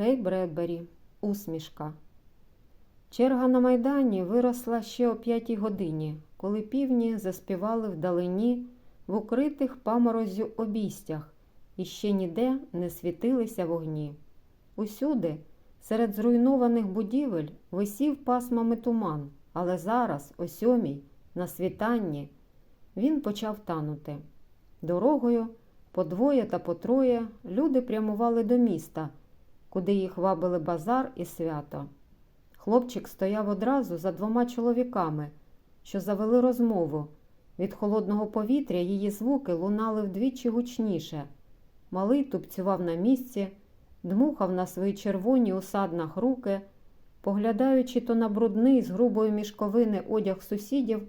Рей Бредбері. Усмішка. Черга на майдані виросла ще о п'ятій годині, коли півні заспівали вдалині в укритих паморозю обійстях і ще ніде не світилися вогні. Усюди, серед зруйнованих будівель, висів пасмами туман, але зараз, о сьомій, на світанні, він почав танути. Дорогою, по двоє та по троє, люди прямували до міста, куди їх вабили базар і свято. Хлопчик стояв одразу за двома чоловіками, що завели розмову. Від холодного повітря її звуки лунали вдвічі гучніше. Малий тупцював на місці, дмухав на свої червоні у саднах руки, поглядаючи то на брудний з грубої мішковини одяг сусідів,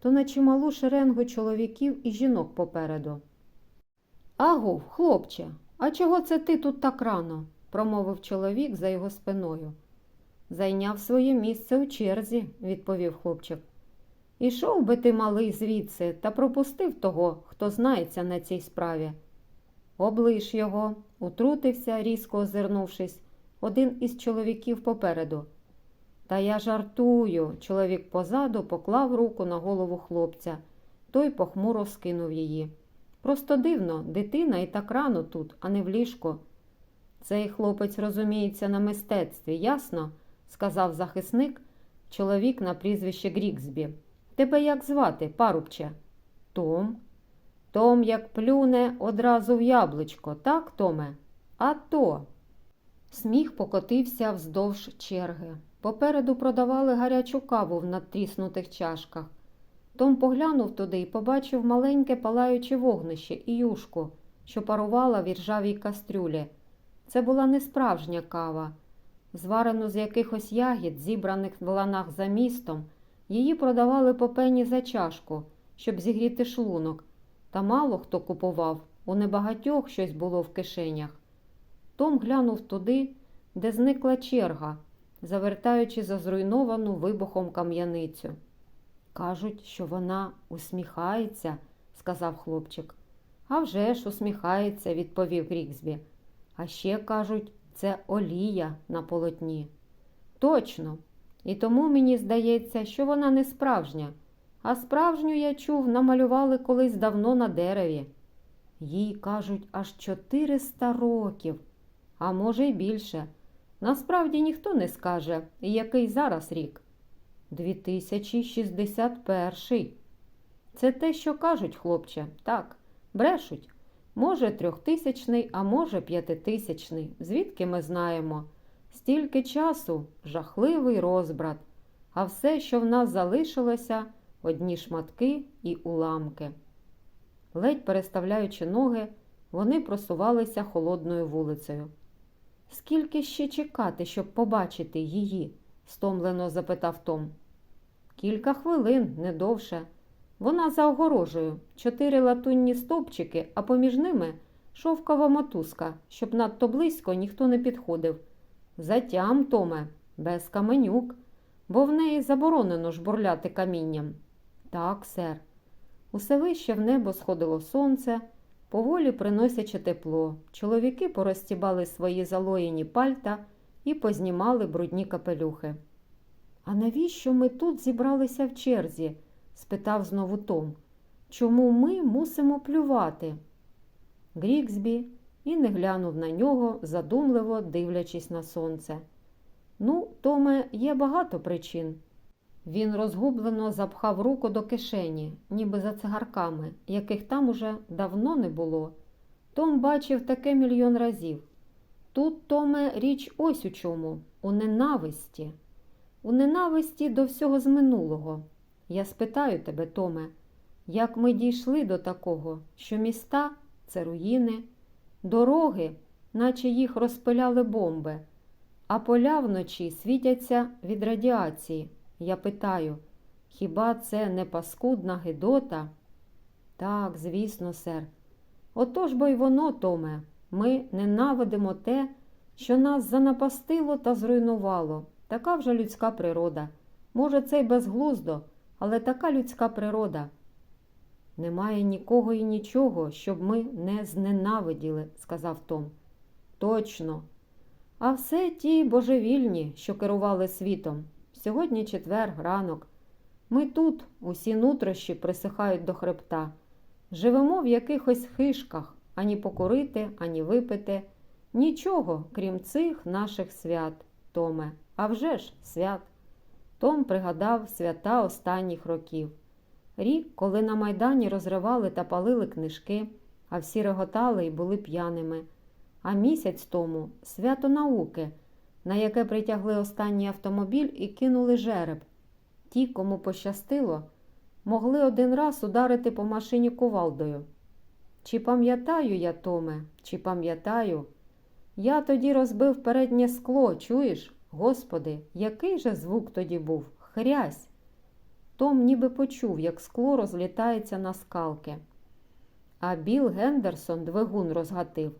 то на чималу шеренгу чоловіків і жінок попереду. Агов, хлопче, а чого це ти тут так рано? Промовив чоловік за його спиною. Зайняв своє місце у черзі, відповів хлопчик. Ішов би ти, малий, звідси, та пропустив того, хто знається на цій справі. Облиш його, утрутився, різко озирнувшись, один із чоловіків попереду. Та я жартую, чоловік позаду поклав руку на голову хлопця, той похмуро скинув її. Просто дивно, дитина і так рано тут, а не в ліжку. Цей хлопець розуміється на мистецтві, ясно? сказав захисник, чоловік на прізвище Гріксбі. Тебе як звати, парубче? Том. Том, як плюне, одразу в яблучко, так, Томе? А то. Сміх покотився вздовж черги. Попереду продавали гарячу каву в надтріснутих чашках. Том поглянув туди і побачив маленьке палаюче вогнище і юшку, що парувала в іржавій кастрюлі. Це була не справжня кава. Зварену з якихось ягід, зібраних в ланах за містом, її продавали по пені за чашку, щоб зігріти шлунок, та мало хто купував, у небагатьох щось було в кишенях. Том глянув туди, де зникла черга, завертаючи за зруйновану вибухом кам'яницю. Кажуть, що вона усміхається, сказав хлопчик. «А вже ж усміхається, відповів Гріксбі. А ще кажуть, це олія на полотні. Точно. І тому мені здається, що вона не справжня, а справжню, я чув, намалювали колись давно на дереві. Їй кажуть, аж 400 років, а може й більше. Насправді ніхто не скаже, який зараз рік. 2061. Це те, що кажуть, хлопче, так, брешуть. Може, трьохтисячний, а може, п'ятитисячний. Звідки ми знаємо? Стільки часу жахливий розбрат, а все, що в нас залишилося, одні шматки і уламки. Ледь переставляючи ноги, вони просувалися холодною вулицею. Скільки ще чекати, щоб побачити її? стомлено запитав Том. Кілька хвилин, не довше. Вона за огорожею, чотири латунні стовпчики, а поміж ними шовкова мотузка, щоб надто близько ніхто не підходив. Затям, Томе, без каменюк, бо в неї заборонено жбурляти камінням. Так, сер. Усе вище в небо сходило сонце, поволі приносячи тепло. Чоловіки порозтібали свої залоєні пальта і познімали брудні капелюхи. А навіщо ми тут зібралися в черзі? Спитав знову Том. Чому ми мусимо плювати? Гріксбі і не глянув на нього, задумливо дивлячись на сонце. Ну, Томе, є багато причин. Він розгублено запхав руку до кишені, ніби за цигарками, яких там уже давно не було. Том бачив таке мільйон разів. Тут, Томе, річ ось у чому у ненависті. У ненависті до всього з минулого. Я спитаю тебе, Томе, як ми дійшли до такого, що міста це руїни, дороги, наче їх розпиляли бомби, а поля вночі світяться від радіації. Я питаю, хіба це не паскудна гидота? Так, звісно, сер. Отож бо й воно, Томе, ми ненавидимо те, що нас занапастило та зруйнувало. Така вже людська природа. Може, це й безглуздо, але така людська природа. Немає нікого і нічого, щоб ми не зненавиділи, сказав Том. Точно. А все ті божевільні, що керували світом. Сьогодні четвер, ранок. Ми тут, усі нутрощі присихають до хребта. Живемо в якихось хишках, ані покурити, ані випити. Нічого, крім цих наших свят, Томе. А вже ж свят. Том пригадав свята останніх років. Рік, коли на Майдані розривали та палили книжки, а всі реготали і були п'яними. А місяць тому свято науки, на яке притягли останній автомобіль і кинули жереб. Ті, кому пощастило, могли один раз ударити по машині кувалдою. Чи пам'ятаю я, Томе, чи пам'ятаю? Я тоді розбив переднє скло, чуєш? Господи, який же звук тоді був? Хрясь. Том ніби почув, як скло розлітається на скалки. А Біл Гендерсон двигун розгатив.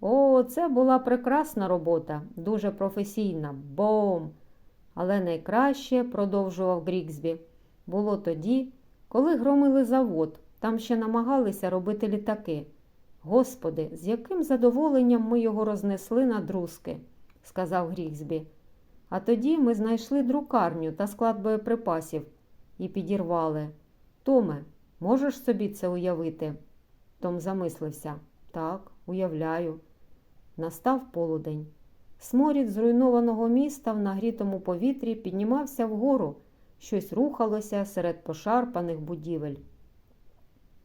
О, це була прекрасна робота, дуже професійна. Бом! Але найкраще, продовжував Гріксбі, було тоді, коли громили завод, там ще намагалися робити літаки. Господи, з яким задоволенням ми його рознесли на друзки, сказав Гріксбі. А тоді ми знайшли друкарню та склад боєприпасів і підірвали. Томе, можеш собі це уявити? Том замислився. Так, уявляю. Настав полудень. Сморід зруйнованого міста в нагрітому повітрі піднімався вгору, щось рухалося серед пошарпаних будівель.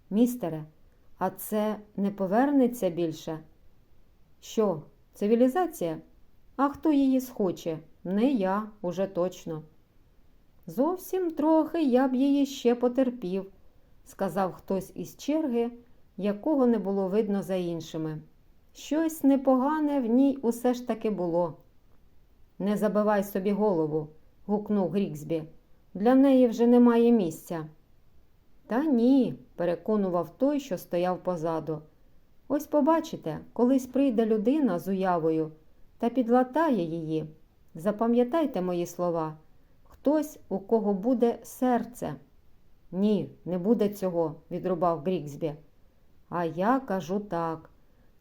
Містере, а це не повернеться більше? Що, цивілізація? А хто її схоче? Не я, уже точно. Зовсім трохи я б її ще потерпів, сказав хтось із черги, якого не було видно за іншими. Щось непогане в ній усе ж таки було. Не забивай собі голову, гукнув Гріксбі. Для неї вже немає місця. Та ні, переконував той, що стояв позаду. Ось побачите, колись прийде людина з уявою та підлатає її. Запам'ятайте мої слова хтось, у кого буде серце. Ні, не буде цього, відрубав Гріксбі. А я кажу так.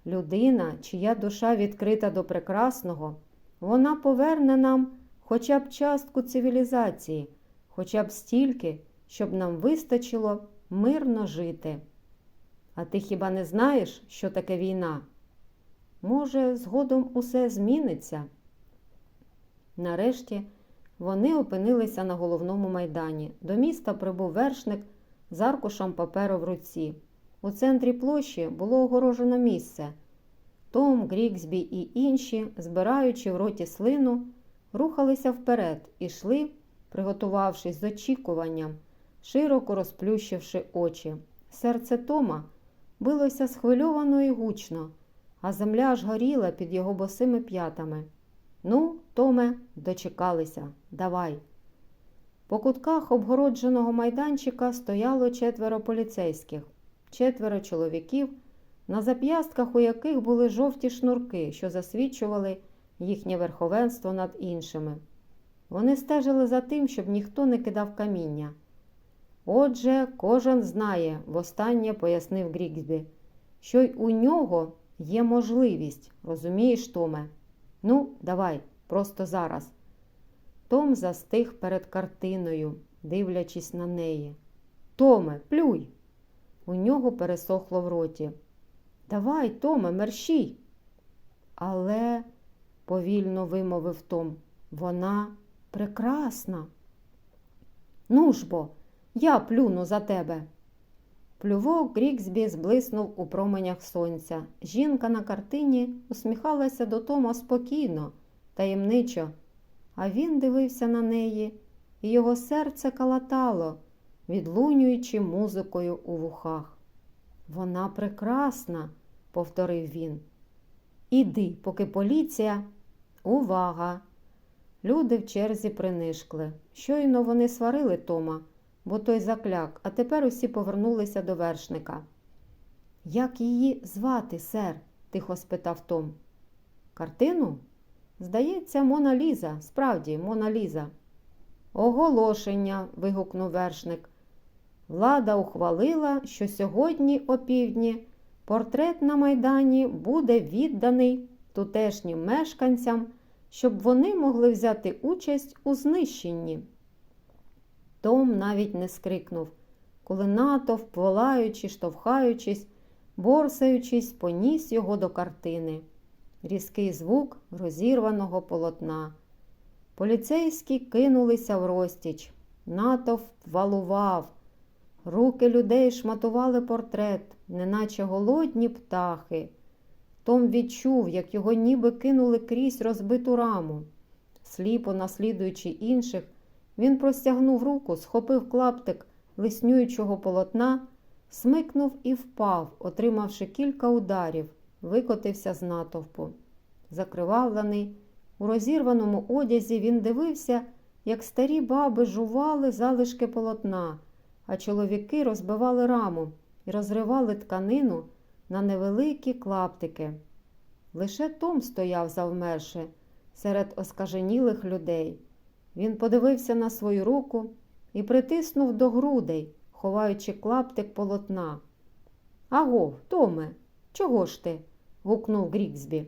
Людина, чия душа відкрита до прекрасного, вона поверне нам хоча б частку цивілізації, хоча б стільки, щоб нам вистачило мирно жити. А ти хіба не знаєш, що таке війна? Може, згодом усе зміниться? Нарешті вони опинилися на головному майдані. До міста прибув вершник з аркушем паперу в руці. У центрі площі було огорожено місце. Том, Гріксбі і інші, збираючи в роті слину, рухалися вперед і йшли, приготувавшись з очікуванням, широко розплющивши очі. Серце Тома билося схвильовано і гучно, а земля аж горіла під його босими п'ятами. Ну, Томе, дочекалися, давай. По кутках обгородженого майданчика стояло четверо поліцейських, четверо чоловіків, на зап'ястках у яких були жовті шнурки, що засвідчували їхнє верховенство над іншими. Вони стежили за тим, щоб ніхто не кидав каміння. Отже, кожен знає, востаннє пояснив Гріксбі, що й у нього є можливість, розумієш, Томе? Ну, давай, просто зараз. Том застиг перед картиною, дивлячись на неї. Томе, плюй. У нього пересохло в роті. Давай, Томе, мерщій. Але, повільно вимовив Том, вона прекрасна. Ну ж бо, я плюну за тебе. Плювок Гріксбі зблиснув у променях сонця. Жінка на картині усміхалася до Тома спокійно, таємничо, а він дивився на неї, і його серце калатало, відлунюючи музикою у вухах. Вона прекрасна, повторив він. Іди, поки поліція. Увага! Люди в черзі принишкли. Щойно вони сварили Тома бо той закляк, а тепер усі повернулися до вершника. Як її звати, сер? тихо спитав Том. Картину? Здається, Мона Ліза, справді, Мона Ліза. Оголошення. вигукнув вершник. Влада ухвалила, що сьогодні, опівдні, портрет на майдані буде відданий тутешнім мешканцям, щоб вони могли взяти участь у знищенні. Том навіть не скрикнув, коли натовп, волаючи, штовхаючись, борсаючись, поніс його до картини. Різкий звук розірваного полотна. Поліцейські кинулися в розтіч, натовп валував. Руки людей шматували портрет, неначе голодні птахи. Том відчув, як його ніби кинули крізь розбиту раму. Сліпо наслідуючи інших, він простягнув руку, схопив клаптик лиснюючого полотна, смикнув і впав, отримавши кілька ударів, викотився з натовпу. Закривавлений, у розірваному одязі він дивився, як старі баби жували залишки полотна, а чоловіки розбивали раму і розривали тканину на невеликі клаптики. Лише Том стояв завмерши серед оскаженілих людей. Він подивився на свою руку і притиснув до грудей, ховаючи клаптик полотна. Агов, Томе, чого ж ти? гукнув Гріксбі.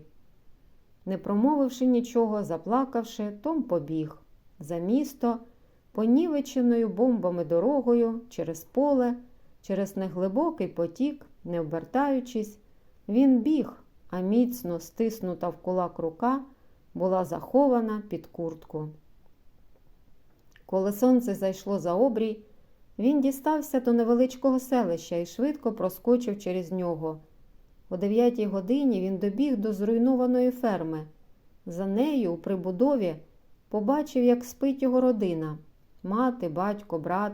Не промовивши нічого, заплакавши, Том побіг за місто, понівеченою бомбами дорогою, через поле, через неглибокий потік, не обертаючись, він біг, а міцно стиснута в кулак рука була захована під куртку. Коли сонце зайшло за обрій, він дістався до невеличкого селища і швидко проскочив через нього. О дев'ятій годині він добіг до зруйнованої ферми. За нею, у прибудові, побачив, як спить його родина мати, батько, брат.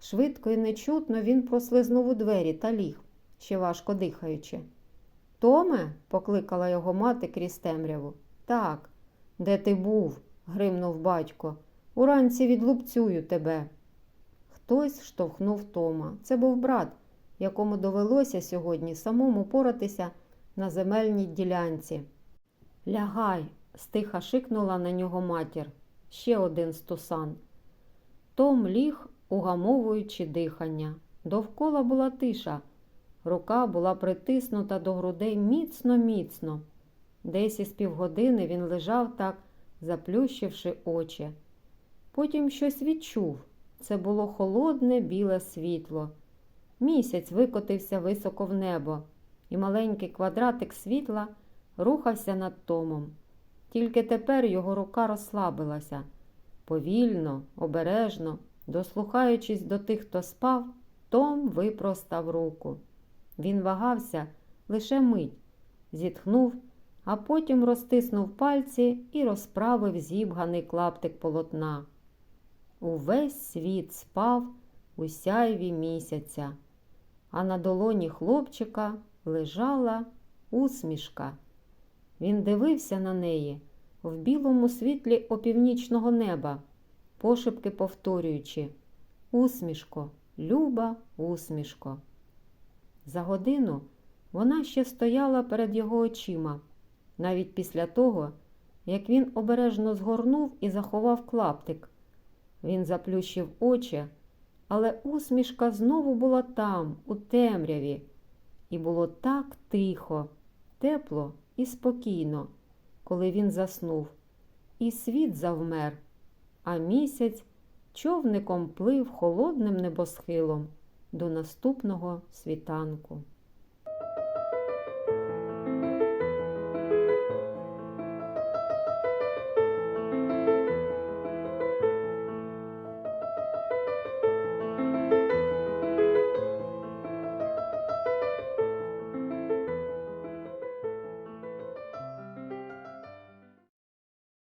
Швидко і нечутно він прослизнув у двері та ліг, ще важко дихаючи. Томе, покликала його мати крізь темряву. Так, де ти був? гримнув батько. Уранці відлупцюю тебе. Хтось штовхнув Тома. Це був брат, якому довелося сьогодні самому поратися на земельній ділянці. Лягай, стиха шикнула на нього матір. Ще один стусан. Том ліг, угамовуючи дихання. Довкола була тиша. Рука була притиснута до грудей міцно-міцно. Десь із півгодини він лежав так, заплющивши очі. Потім щось відчув. Це було холодне біле світло. Місяць викотився високо в небо, і маленький квадратик світла рухався над Томом. Тільки тепер його рука розслабилася. Повільно, обережно, дослухаючись до тих, хто спав, Том випростав руку. Він вагався лише мить, зітхнув, а потім розтиснув пальці і розправив зібганий клаптик полотна. Увесь світ спав у сяйві місяця, а на долоні хлопчика лежала усмішка. Він дивився на неї в білому світлі опівнічного неба, пошепки повторюючи Усмішко, люба усмішко. За годину вона ще стояла перед його очима, навіть після того, як він обережно згорнув і заховав клаптик. Він заплющив очі, але усмішка знову була там, у темряві, і було так тихо, тепло і спокійно, коли він заснув, і світ завмер, а місяць човником плив холодним небосхилом до наступного світанку.